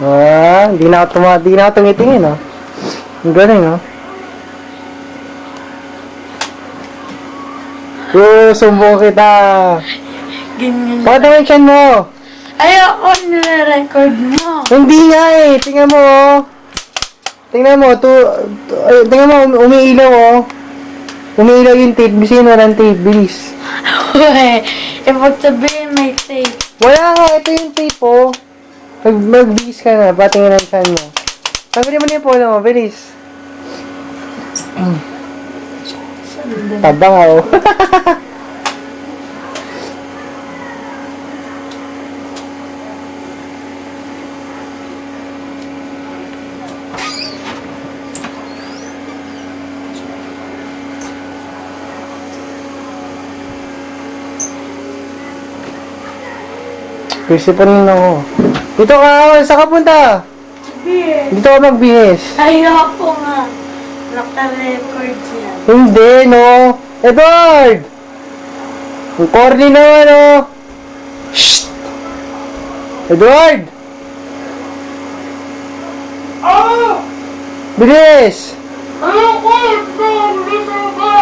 Ah, hindi na ako tuma, di na ako tumitingin, oh. Ang galing, oh. Oo, sumbong kita. Ganyan. Pakita mo yung chan mo. Ayoko nire-record mo. Hindi nga eh. Tingnan mo, oh. Tingnan mo, tu, tu ay, tingnan mo, umi- umiilaw, oh. Umiilaw yung tape. Bisin mo ng tape, bilis. Uy, ibig sabihin may tape. Wala nga, ito yung tape, oh. Mag, magbihis ka na, patingin ang chan mo. Sabi mo na yung polo mo, bilis. Tabang, oh. Busy pa rin ako. Dito ka, saan ka punta? Sabihin. Dito ka magbihis. Ayoko nga. Naka-record yan. Hindi, no. Edward! Ang corny naman, oh. Shh! Edward! Oh! Bilis! Ayoko! Dito ka!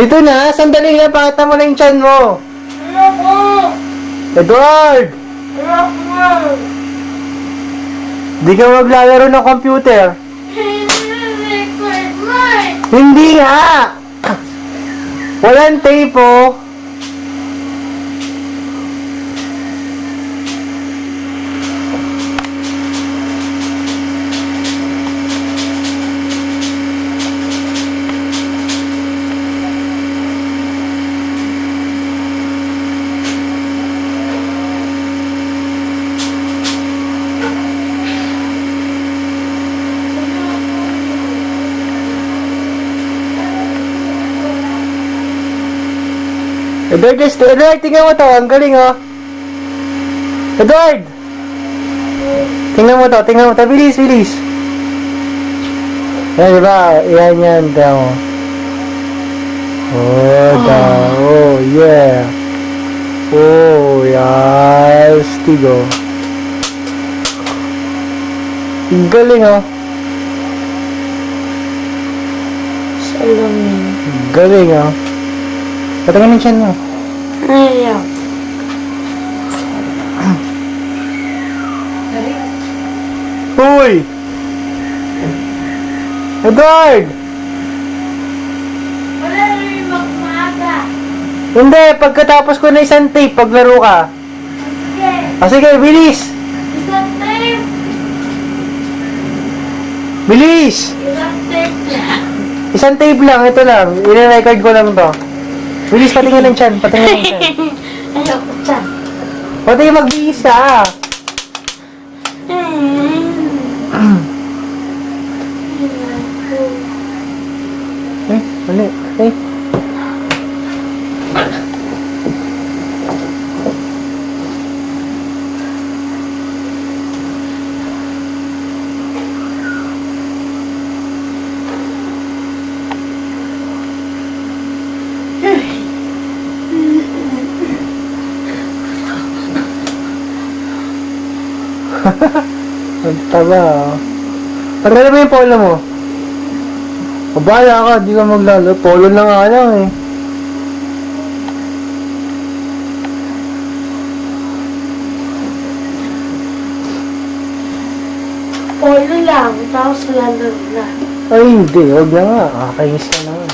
Dito na, sandali na, pakita mo na yung chan mo. Ayoko! Edward! Di ka maglalaro ng computer. Hindi nga! Walang tape, oh. Edward, just, Edward, tingnan mo to. Ang galing, oh. Edward! Tingnan mo to, tingnan mo to. Bilis, bilis. Yan, di ba? Yan, yan, daw. Oh, daw. Oh, yeah. Oh, yes. Tigo. Ang galing, oh. Salamin. Galing, oh. Patingin yung chan mo. Ayaw. Uy! Edward! Wala rin magmaga. Hindi, pagkatapos ko na isang tape, paglaro ka. Sige. Ah, sige, bilis! Isang tape. Bilis! Isang tape lang. Isang tape lang, ito lang. I-record ko lang to. Bilis, patingin ng chan, patingin ng chan. Ayoko dyan. Pati magbihis ka. Eh, mali. Eh. Ang taba. ah. Tanggalin mo yung polo mo. Pabaya ka, di ka maglalo. Polo na nga lang eh. Polo lang, tapos lalo na. Ay, hindi. Huwag na nga. Kakainis ka na nga.